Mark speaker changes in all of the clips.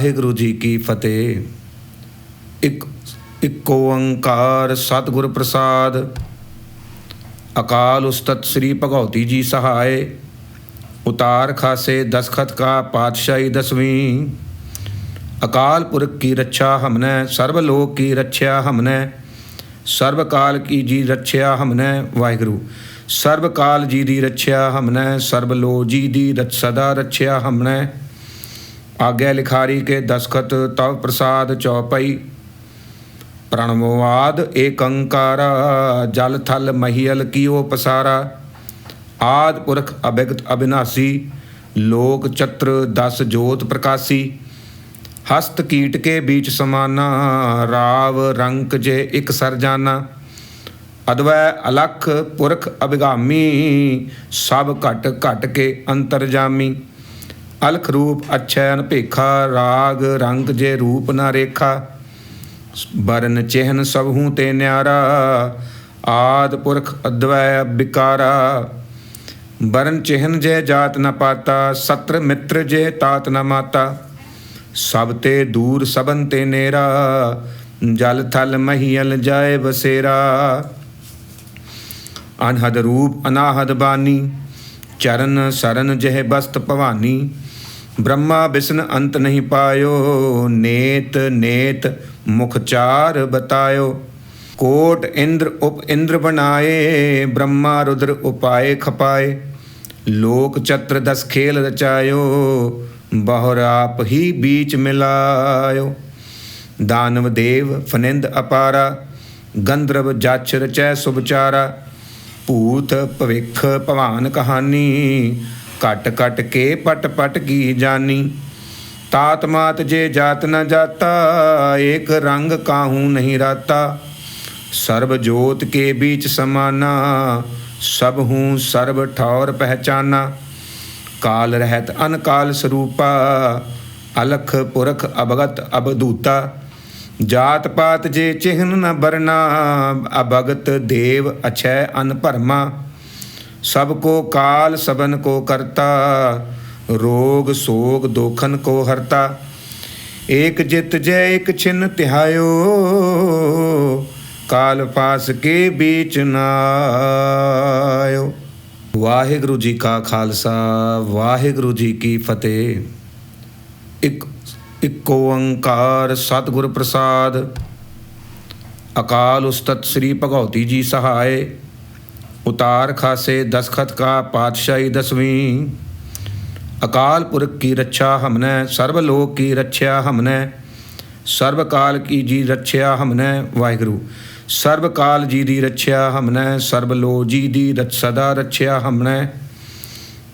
Speaker 1: ਵਾਹਿਗੁਰੂ ਜੀ ਕੀ ਫਤਿਹ। ਇੱਕ ਇੱਕ ਓੰਕਾਰ ਸਤਿਗੁਰ ਪ੍ਰਸਾਦ। ਅਕਾਲ ਉਸਤਤ ਸ੍ਰੀ ਭਗਉਤੀ ਜੀ ਸਹਾਏ। ਉਤਾਰ ਖਾਸੇ ਦਸਖਤ ਕਾ ਪਾਤਸ਼ਾਹੀ ਦਸਵੀਂ। ਅਕਾਲ ਪੁਰਖ ਕੀ ਰੱਛਾ ਹਮਨੇ, ਸਰਬ ਲੋਕ ਕੀ ਰੱਖਿਆ ਹਮਨੇ, ਸਰਬ ਕਾਲ ਕੀ ਜੀ ਰੱਖਿਆ ਹਮਨੇ, ਵਾਹਿਗੁਰੂ। ਸਰਬ ਕਾਲ ਜੀ ਦੀ ਰੱਖਿਆ ਹਮਨੇ, ਸਰਬ ਲੋ ਜੀ ਦੀ ਰਚ ਸਦਾ ਰੱਖਿਆ ਹਮਨੇ। ਆਗਿਆ ਲਿਖਾਰੀ ਕੇ ਦਸਖਤ ਤਵ ਪ੍ਰਸਾਦ ਚੌਪਈ ਪ੍ਰਣਵਵਾਦ ਏਕੰਕਾਰ ਜਲ ਥਲ ਮਹੀਲ ਕੀਓ ਪਸਾਰਾ। ਆਦ ਪੁਰਖ ਅਭਿਗਤ ਅਬਿਨਾਸੀ ਲੋਕ ਚਤਰ ਦਸ ਜੋਤ ਪ੍ਰਕਾਸੀ। ਹਸਤ ਕੀਟ ਕੇ ਬੀਚ ਸਮਾਨਾ, ਰਾਵ ਰੰਕ ਜੇ ਇਕ ਸਰਜਾਨਾ ਅਦਵੈ ਅਲਖ ਪੁਰਖ ਅਭਿਗਾਮੀ, ਸਭ ਘਟ ਘਟ ਕੇ ਅੰਤਰਜਾਮੀ ਅਲਖ ਰੂਪ ਅਛੈ ਭੇਖਾ, ਰਾਗ, ਰੰਗ ਜੇ ਰੂਪ ਨਾ ਰੇਖਾ। ਬਰਨ ਚਿਹਨ ਸਭੂ ਤੇ ਨਿਆਰਾ, ਆਦ ਪੁਰਖ ਅਦਵੈ ਬਿਕਾਰਾ। ਬਰਨ ਚਿਹਨ ਜੇ ਜਾਤ ਨ ਪਾਤਾ, ਸਤਰ ਮਿੱਤਰ ਜੇ ਤਾਤ ਨ ਮਾਤਾ। ਸਭ ਤੇ ਦੂਰ ਸਬਨ ਤੇ ਨੇਰਾ, ਜਲ ਥਲ ਮਹੀਲ ਜਾਏ ਬਸੇਰਾ ਅਨਹਦ ਰੂਪ, ਅਨਾਹਦ ਬਾਨੀ, ਚਰਨ ਸਰਨ ਜਹ ਬਸਤ ਭਵਾਨੀ। ਬ੍ਰਹਮਾ ਬਿਸ਼ਨ ਅੰਤ ਨਹੀਂ ਪਾਇਓ, ਨੇਤ ਨੇਤ ਮੁਖ ਚਾਰ ਬਤਾਇਓ। ਕੋਟ ਇੰਦਰ ਉਪ ਇੰਦਰ ਬਣਾਏ, ਬ੍ਰਹਮਾ ਰੁਦਰ ਉਪਾਏ ਖਪਾਏ। ਲੋਕ ਚਤਰ ਦਸ ਖੇਲ ਰਚਾਇਓ, ਬਹੁਰ ਆਪ ਹੀ ਬੀਚ ਮਿਲਾਇਓ। ਦਾਨਵ ਦੇਵ ਫਨਿੰਦ ਅਪਾਰਾ, ਗੰਧਰਵ ਜਛ ਰਚੈ ਸੁਭਚਾਰਾ ਭੂਤ ਭਵਿਖ ਭਵਾਨ ਕਹਾਨੀ ਕਟ ਕਟ ਕੇ ਪਟ ਪਟ ਕੀ ਜਾਨੀ? ਤਾਤ ਮਾਤ ਜੇ ਜਾਤ ਨ ਜਾਤਾ, ਏਕ ਰੰਗ ਕਾਹੂ ਨਹੀਂ ਰਾਤਾ? ਸਰਬ ਜੋਤ ਕੇ ਵਿੱਚ ਸਮਾਨਾ, ਸਭ ਹੂੰ ਸਰਬ ਠੌਰ ਪਹਿਚਾਨਾ। ਕਾਲ ਰਹਿਤ ਅਨਕਾਲ ਸਰੂਪਾ, ਅਲਖ ਪੁਰਖ ਅਭਗਤ ਅਬਦੂਤਾ। ਜਾਤ ਪਾਤ ਜੇ ਚਿਹਨ ਨ ਬਰਨਾ ਅਭਗਤ ਦੇਵ ਅਛੈ ਅਨਪਰਮਾ ਸਭ ਕੋ ਕਾਲ ਸਬਨ ਕੋ ਕਰਤਾ, ਰੋਗ ਸੋਗ ਦੋਖਨ ਕੋ ਹਰਤਾ। ਏਕ ਜਿਤ ਜੈ ਏਕ ਛਿਨ ਤਿਹਾਇਓ, ਕਾਲ ਪਾਸ ਕੇ ਬੀਚ ਨਾਇਓ ਵਾਹਿਗੁਰੂ ਜੀ ਕਾ ਖਾਲਸਾ, ਵਾਹਿਗੁਰੂ ਜੀ ਕੀ ਫਤਿਹ। ਇਕ, ਇੱਕ ਓੰਕਾਰ ਸਤਿਗੁਰ ਪ੍ਰਸਾਦ। ਅਕਾਲ ਉਸਤਤ ਸ੍ਰੀ ਭਗਉਤੀ ਜੀ ਸਹਾਏ। ਉਤਾਰ ਖਾਸੇ ਦਸਖਤ ਕਾ ਪਾਤਸ਼ਾਹੀ ਦਸਵੀਂ। ਅਕਾਲ ਪੁਰਖ ਕੀ ਰੱਛਾ ਹਮਨੇ, ਸਰਬ ਲੋਕ ਕੀ ਰੱਛਿਆ ਹਮਨੇ, ਸਰਬ ਕੀ ਜੀ ਰੱਛਿਆ ਹਮਨੇ, ਵਾਹਿਗੁਰੂ। ਸਰਬ ਕਾਲ ਜੀ ਦੀ ਰੱਖਿਆ ਹਮਨੇ ਸਰਬਲੋ ਜੀ ਦੀ ਰਛ ਸਦਾ ਰੱਛਿਆ ਹਮਨੇ।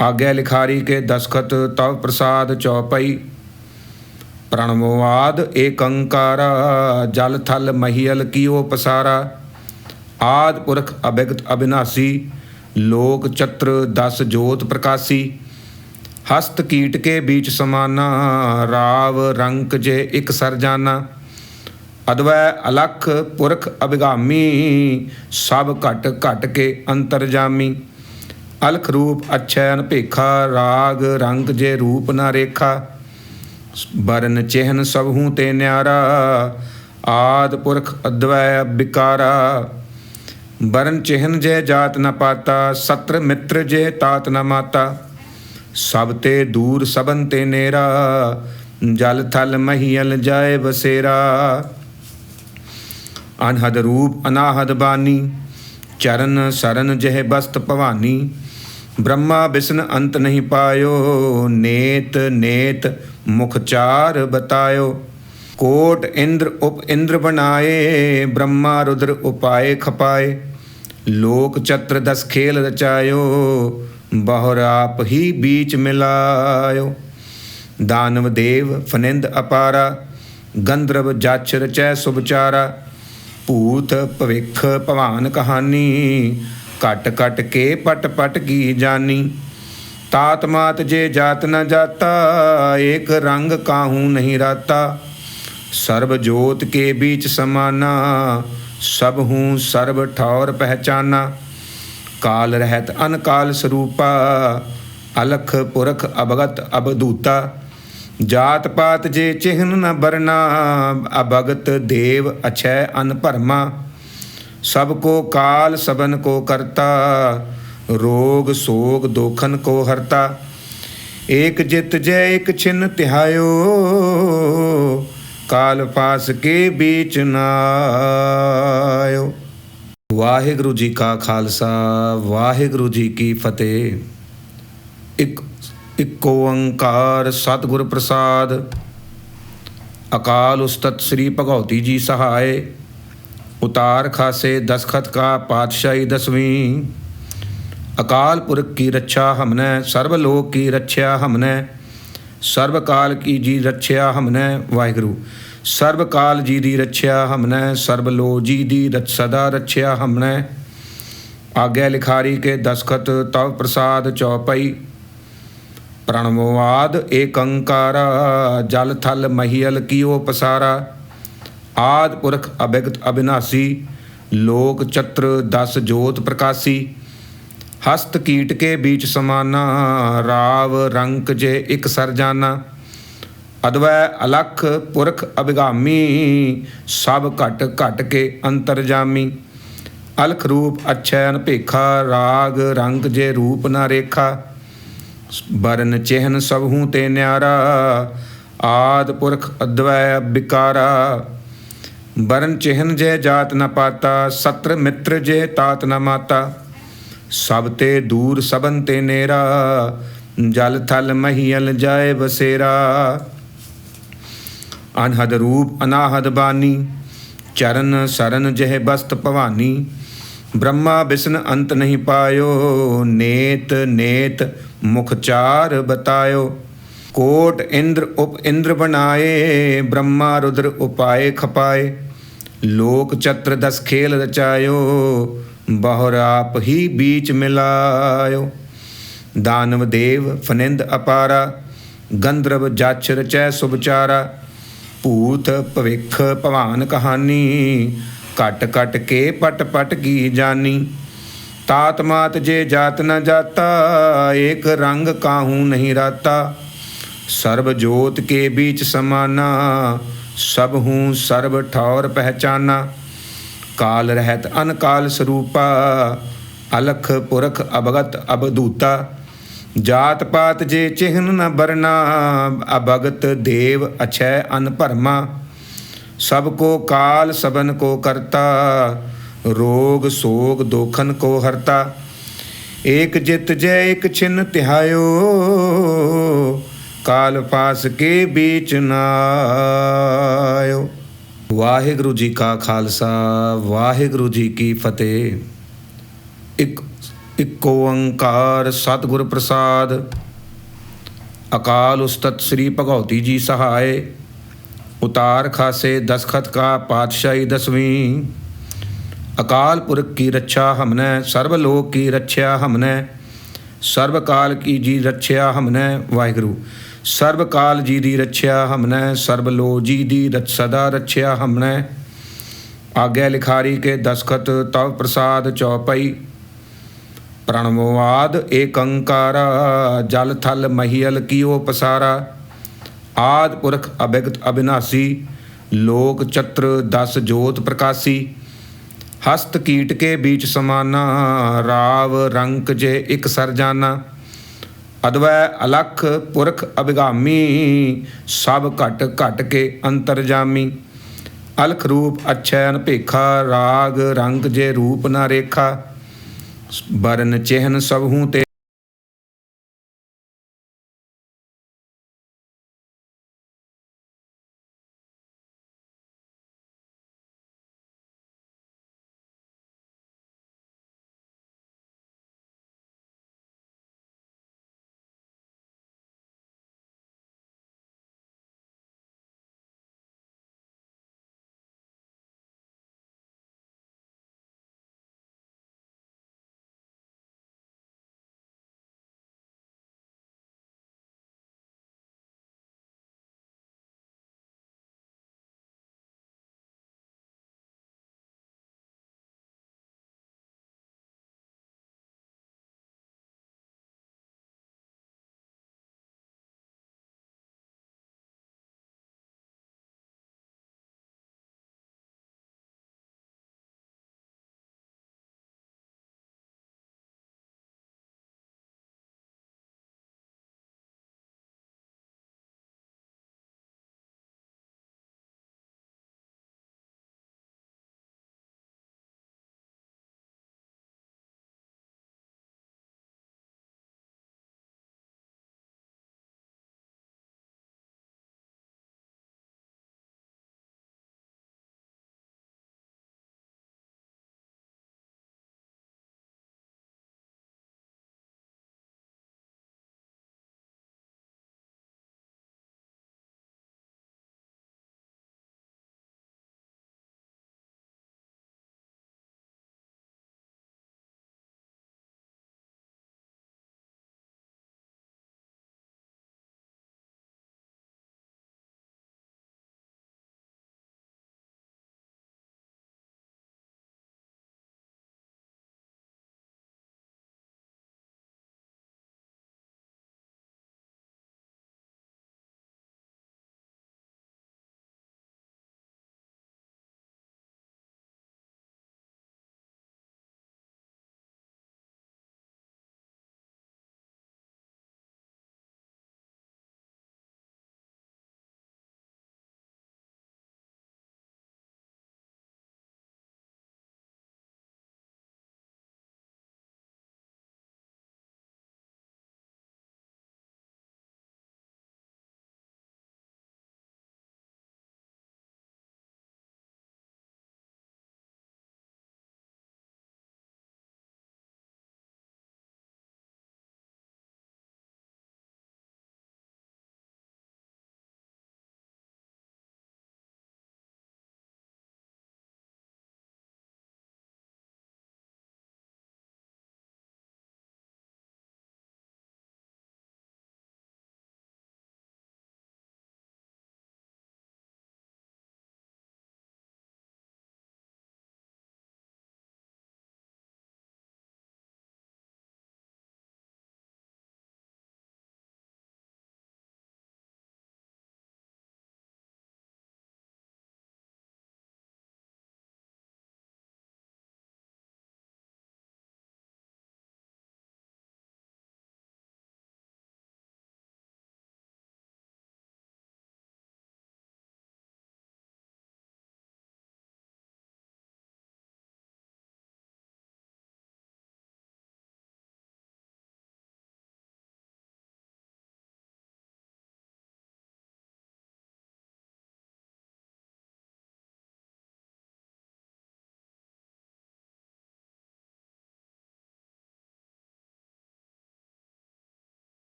Speaker 1: ਆਗਿਆ ਲਿਖਾਰੀ ਕੇ ਦਸਖਤ ਤਵ ਪ੍ਰਸਾਦ ਚੌਪਈ ਪ੍ਰਣਵਵਾਦ ਏਕੰਕਾਰ, ਜਲ ਥਲ ਮਹੀਲ ਕੀਓ ਪਸਾਰਾ। ਆਦ ਪੁਰਖ ਅਭਿਗਤ ਅਬਿਨਾਸੀ ਲੋਕ ਚਤਰ ਦਸ ਜੋਤ ਪ੍ਰਕਾਸੀ, ਹਸਤ ਕੀਟ ਕੇ ਬੀਚ ਸਮਾਨਾ, ਰਾਵ ਰੰਕ ਜੇ ਇਕ ਸਰਜਾਨਾ ਅਦਵੈ ਅਲਖ ਪੁਰਖ ਅਭਿਗਾਮੀ, ਸਭ ਘਟ ਘਟ ਕੇ ਅੰਤਰਜਾਮੀ ਅਲਖ ਰੂਪ ਅਛੈ ਅਨਪੇਖਾ ਰਾਗ ਰੰਗ ਜੇ ਰੂਪ ਨਾ ਰੇਖਾ। ਬਰਨ ਚਿਹਨ ਸਭੂ ਤੇ ਨਿਆਰਾ, ਆਦ ਪੁਰਖ ਅਦਵੈ ਬਿਕਾਰਾ। ਬਰਨ ਚਿਹਨ ਜੈ ਜਾਤ ਨ ਪਾਤਾ, ਸਤਰ ਮਿੱਤਰ ਜੈ ਤਾਤ ਨ ਮਾਤਾ। ਸਭ ਤੇ ਦੂਰ ਸਬਨ ਤੇ ਨੇਰਾ, ਜਲ ਥਲ ਮਹੀਲ ਜਾਏ ਬਸੇਰਾ ਅਨਹਦ ਰੂਪ ਅਨਾਹਦ ਬਾਨੀ, ਚਰਨ ਸਰਨ ਜਹ ਬਸਤ ਭਵਾਨੀ। ਬ੍ਰਹਮਾ ਬਿਸ਼ਨ ਅੰਤ ਨਹੀਂ ਪਾਇਓ, ਨੇਤ ਨੇਤ ਮੁਖ ਚਾਰ ਬਤਾਇਓ। ਕੋਟ ਇੰਦਰ ਉਪ ਇੰਦਰ ਬਣਾਏ, ਬ੍ਰਹਮਾ ਰੁਦਰ ਉਪਾਏ ਖਪਾਏ। ਲੋਕ ਚਤਰ ਦਸ ਖੇਲ ਰਚਾਇਓ, ਬਹੁਰ ਆਪ ਹੀ ਬੀਚ ਮਿਲਾਇਓ। ਦਾਨਵ ਦੇਵ ਫਨਿੰਦ ਅਪਾਰਾ, ਗੰਧਰਵ ਜਛ ਰਚੈ ਸੁਭਚਾਰਾ ਭੂਤ ਭਵਿਖ ਭਵਾਨ ਕਹਾਨੀ ਕਟ ਕਟ ਕੇ ਪਟ ਪਟ ਕੀ ਜਾਨੀ ਤਾਤ ਮਾਤ ਜੇ ਜਾਤ ਨ ਜਾਤਾ, ਏਕ ਰੰਗ ਕਾਹੂ ਨਹੀਂ ਰਾਤਾ। ਸਰਬ ਜੋਤ ਕੇ ਵਿੱਚ ਸਮਾਨਾ, ਸਭ ਹੂੰ ਸਰਬ ਠੌਰ ਪਹਿਚਾਨਾ। ਕਾਲ ਰਹਿਤ ਅਨਕਾਲ ਸਰੂਪਾ, ਅਲਖ ਪੁਰਖ ਅਭਗਤ ਅਬਦੂਤਾ ਜਾਤ ਪਾਤ ਜੇ ਚਿਹਨ ਨ ਬਰਨਾ ਅਬਗਤ ਦੇਵ ਅਛੈ ਅਨ ਭਰਮਾ। ਸਭ ਕੋ ਕਾਲ ਸਬਨ ਕੋ ਕਰਤਾ, ਰੋਗ ਸੋਗ ਦੋਖਨ ਕੋ ਹਰਤਾ। ਏਕ ਜਿਤ ਜੈ ਇਕ ਛਿਨ ਤਿਹਾਇਓ ਕਾਲ ਪਾਸ ਕੇ ਬੀਚ ਨਾਇਓ ਵਾਹਿਗੁਰੂ ਜੀ ਕਾ ਖਾਲਸਾ, ਵਾਹਿਗੁਰੂ ਜੀ ਕੀ ਫਤਿਹ। ਇੱਕ, ਇੱਕੋ ਓੰਕਾਰ ਸਤਿਗੁਰ ਪ੍ਰਸਾਦ। ਅਕਾਲ ਉਸਤਤ ਸ੍ਰੀ ਭਗਉਤੀ ਜੀ ਸਹਾਏ। ਉਤਾਰ ਖਾਸੇ ਦਸਖਤ ਕਾ ਪਾਤਸ਼ਾਹੀ ਦਸਵੀਂ। ਅਕਾਲ ਪੁਰਖ ਕੀ ਰੱਖਿਆ ਹਮਨੇ ਸਰਬ ਲੋਕ ਕੀ ਰੱਛਿਆ ਹਮਨੇ। ਸਰਬ ਕਾਲ ਕੀ ਜੀ ਰੱਖਿਆ ਹਮਨੇ ਵਾਹਿਗੁਰੂ। ਸਰਬ ਕਾਲ ਜੀ ਦੀ ਰੱਛਿਆ ਹਮਨੇ ਸਰਬ ਲੋ ਜੀ ਦੀ ਰਛ ਸਦਾ ਰੱਖਿਆ ਹਮਨੇ। ਆਗਿਆ ਲਿਖਾਰੀ ਕੇ ਦਸਖਤ ਤਵ ਪ੍ਰਸਾਦ ਚੌਪਈ ਪ੍ਰਣਵਵਾਦ ਏਕੰਕਾਰ, ਜਲ ਥਲ ਮਹੀਲ ਕੀਓ ਪਸਾਰਾ। ਆਦ ਪੁਰਖ ਅਭਿਗਤ ਅਬਿਨਾਸੀ ਲੋਕ ਚਤਰ ਦਸ ਜੋਤ ਪ੍ਰਕਾਸੀ। ਹਸਤ ਕੀਟ ਕੇ बीच ਸਮਾਨਾ, ਰਾਵ ਰੰਕ ਜੇ ਇਕ ਸਰ ਜਾਨਾ। ਅਦਵੈ ਅਲਖ ਪੁਰਖ ਅਭਿਗਾਮੀ, ਸਭ ਘਟ ਘਟ ਕੇ ਅੰਤਰਜਾਮੀ ਅਲਖ ਰੂਪ ਅਛੈ ਅਨਪੇਖਾ ਰਾਗ ਰੰਗ ਜੇ ਰੂਪ ਨਾ ਰੇਖਾ। ਬਰਨ ਚਿਹਨ ਸਭੂ ਤੇ ਨਿਆਰਾ, ਆਦ ਪੁਰਖ ਅਦਵੈ ਬਿਕਾਰਾ। ਬਰਨ ਚਿਹਨ ਜੇ ਜਾਤ ਨ ਪਾਤਾ, ਸਤਰ ਮਿੱਤਰ ਜੇ ਤਾਤ ਨ ਮਾਤਾ। ਸਭ ਤੇ ਦੂਰ ਸਬਨ ਤੇ ਨੇਰਾ, ਜਲ ਥਲ ਮਹੀਲ ਜਾਏ ਬਸੇਰਾ। ਅਨਹਦ ਰੂਪ ਅਨਾਹਦ ਬਾਨੀ, ਚਰਨ ਸਰਨ ਜਹ ਬਸਤ ਭਵਾਨੀ। ਬ੍ਰਹਮਾ ਬਿਸ਼ਨ ਅੰਤ ਨਹੀਂ ਪਾਇਓ, ਨੇਤ ਨੇਤ ਮੁਖਚਾਰ ਬਤਾਇਓ। ਕੋਟ ਇੰਦਰ ਉਪ ਇੰਦਰ ਬਣਾਏ, ਬ੍ਰਹਮਾ ਰੁਦਰ ਉਪਾਏ ਖਪਾਏ। ਲੋਕ ਚਤਰ ਦਸ ਖੇਲ ਰਚਾਇਓ ਬਹੁਰ ਆਪ ਹੀ ਬੀਚ ਮਿਲਾਇਓ। ਦਾਨਵ ਦੇਵ ਫਨਿੰਦ ਅਪਾਰਾ, ਗੰਧਰਵ ਜਾਚ ਰਚੈ ਸੁਭਚਾਰਾ ਭੂਤ ਭਵਿਖ ਭਵਾਨ ਕਹਾਣੀ ਕਟ ਕਟ ਕੇ ਪਟ ਪਟ ਕੀ ਜਾਨੀ ਤਾਤ ਮਾਤ ਜੇ ਜਾਤ ਨਾ ਜਾਤਾ, ਏਕ ਰੰਗ ਕਾਹੂ ਨਹੀਂ ਰਾਤਾ। ਸਰਬ ਜੋਤ ਕੇ ਵਿੱਚ ਸਮਾਨਾ, ਸਭ ਹੂੰ ਸਰਬ ਠੌਰ ਪਹਿਚਾਨਾ। ਕਾਲ ਰਹਿਤ ਅਨਕਾਲ ਸਰੂਪਾ, ਅਲਖ ਪੁਰਖ ਅਭਗਤ ਅਬਦੂਤਾ। ਜਾਤ ਪਾਤ ਜੇ ਚਿਹਨ ਨ ਬਰਨਾ ਅਭਗਤ ਦੇਵ ਅਛੈ ਅਨਭਰਮਾ ਸਭ ਕੋ ਕਾਲ ਸਬਨ ਕੋ ਕਰਤਾ, ਰੋਗ ਸੋਗ ਦੋਖਨ ਕੋ ਹਰਤਾ। ਏਕ ਜਿਤ ਜੈ ਇਕ ਛਿਨ ਤਿਹਾਇਓ, ਕਾਲ ਪਾਸ ਕੇ ਬੀਚ ਨਾਇਓ। ਵਾਹਿਗੁਰੂ ਜੀ ਕਾ ਖਾਲਸਾ, ਵਾਹਿਗੁਰੂ ਜੀ ਕੀ ਫਤਿਹ। ਇੱਕ, ਇੱਕੋ ਓੰਕਾਰ ਸਤਿਗੁਰ ਪ੍ਰਸਾਦ। ਅਕਾਲ ਉਸਤਤ ਸ੍ਰੀ ਭਗਉਤੀ ਜੀ ਸਹਾਏ। ਉਤਾਰ ਖਾਸੇ ਦਸਖਤ ਕਾ ਪਾਤਸ਼ਾਹੀ ਦਸਵੀਂ। ਅਕਾਲ ਪੁਰਖ ਕੀ ਰੱਛਾ ਹਮਨੇ ਸਰਬ ਲੋਕ ਕੀ ਰੱਛਿਆ ਹਮਨੇ। ਸਰਬ ਕਾਲ ਕੀ ਜੀ ਰੱਖਿਆ ਹਮਨੇ ਵਾਹਿਗੁਰੂ। ਸਰਬ ਕਾਲ ਜੀ ਦੀ ਰੱਛਿਆ ਹਮਨੇ ਸਰਬ ਲੋ ਜੀ ਦੀ ਰਛ ਸਦਾ ਰੱਛਿਆ ਹਮਨੇ। ਆਗਿਆ ਲਿਖਾਰੀ ਕੇ ਦਸਖਤ ਤਵ ਪ੍ਰਸਾਦ ਚੌਪਈ ਪ੍ਰਣਵਵਾਦ ਏਕੰਕਾਰ, ਜਲ ਥਲ ਮਹੀਲ ਕੀਓ ਪਸਾਰਾ। ਆਦ ਪੁਰਖ ਅਭਿਗਤ ਅਬਿਨਾਸੀ ਲੋਕ ਚਤਰ ਦਸ ਜੋਤ ਪ੍ਰਕਾਸੀ। ਹਸਤ ਕੀਟ ਕੇ बीच ਸਮਾਨਾ, ਰਾਵ ਰੰਕ ਜੇ ਇਕ ਸਰ ਜਾਨਾ। ਅਦਵੈ ਅਲਖ ਪੁਰਖ ਅਭਿਗਾਮੀ, ਸਭ ਘਟ ਘਟ ਕੇ ਅੰਤਰਜਾਮੀ ਅਲਖ ਰੂਪ ਅਛੈ ਅਨਪੇਖਾ ਰਾਗ ਰੰਗ ਜੇ ਰੂਪ ਨਾ ਰੇਖਾ। ਬਰਨ ਚਿਹਨ ਸਭੂ ਤੇ